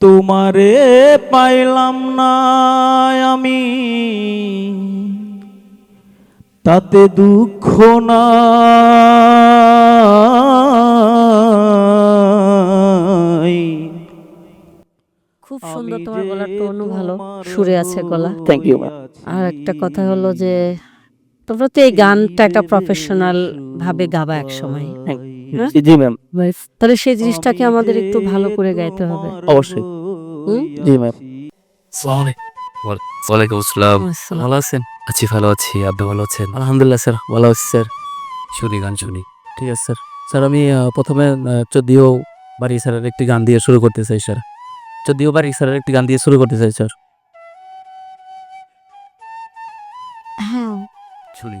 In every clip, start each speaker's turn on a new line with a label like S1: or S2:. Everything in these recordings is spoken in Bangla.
S1: তোমারে পাইলাম না আমি। তাতে দুঃখ না।
S2: খুব সুন্দর তোমার গলার টোনও ভালো সুরে আছে গলা।
S3: থ্যাংক ইউ
S2: আর একটা কথা হলো যে তোমরা তো এই গানটা একটা প্রফেশনাল ভাবে গাবা এক সময়?
S3: জি ম্যাম
S2: তাহলে সেই জিনিসটাকে আমাদের একটু ভালো করে গাইতে হবে।
S3: অবশ্যই। জি ম্যাম
S4: ওয়ালাইকুম আসসালাম। ভালো আছেন? আছি ভালো আছি। আপনি ভালো আছেন?
S3: আলহামদুলিল্লাহ স্যার ভালো আছি স্যার
S4: শুনি গান শুনি।
S3: ঠিক আছে স্যার স্যার আমি প্রথমে যদিও বাড়ি স্যারের একটি গান দিয়ে শুরু করতে চাই স্যার যদিও বাড়ি স্যারের একটি গান দিয়ে শুরু করতে চাই স্যার
S2: হ্যাঁ।
S4: শুনি।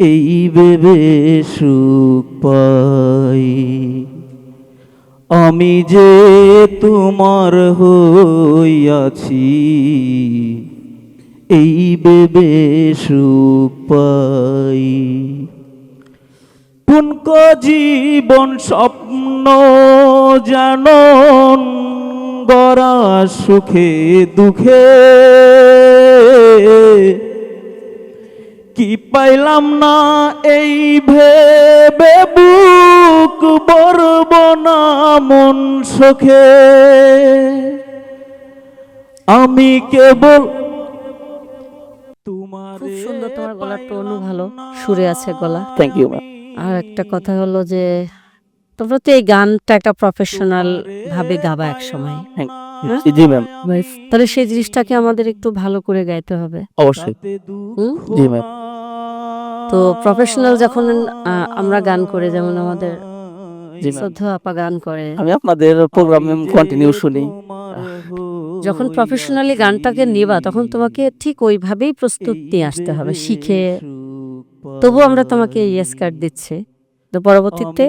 S1: এই ভেবে সুখ পাই। আমি যে তোমার হইয়াছি, এই ভেবে সুখ পাই। পুনক জীবন স্বপ্ন জানন গড়া সুখে দুঃখে কি পাইলাম না এই ভেবে বুক বরব না মন সুখে? আমি কেবল তোমার
S2: খুব সুন্দর তোমার গলার টোনও ভালো সুরে আছে গলা।
S3: থ্যাংক ইউ
S2: আর একটা কথা হলো যে তোমরা তো এই গানটা একটা প্রফেশনাল ভাবে গাবা এক সময়?
S3: জি ম্যাম
S2: তাহলে সেই জিনিসটাকে আমাদের একটু ভালো করে গাইতে হবে।
S3: অবশ্যই। জি ম্যাম
S2: তো প্রফেশনাল যখন আমরা গান করে যেমন আমাদের শ্রদ্ধা আপা গান করে।
S3: আমি আপনাদের প্রোগ্রাম কন্টিনিউ শুনি।
S2: যখন প্রফেশনালি গানটাকে নিবা তখন তোমাকে ঠিক ওইভাবেই প্রস্তুত নিয়ে আসতে হবে শিখে। তবু আমরা তোমাকে ইয়েস কার্ড দিচ্ছি। তো পরবর্তীতে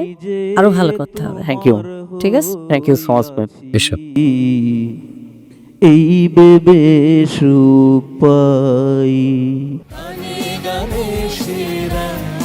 S2: আরও ভালো করতে হবে।
S3: থ্যাংক ইউ
S2: ঠিক আছে?
S3: Thank you so much ma'am
S1: এই বেবে সুখ পাই
S5: Shri Ram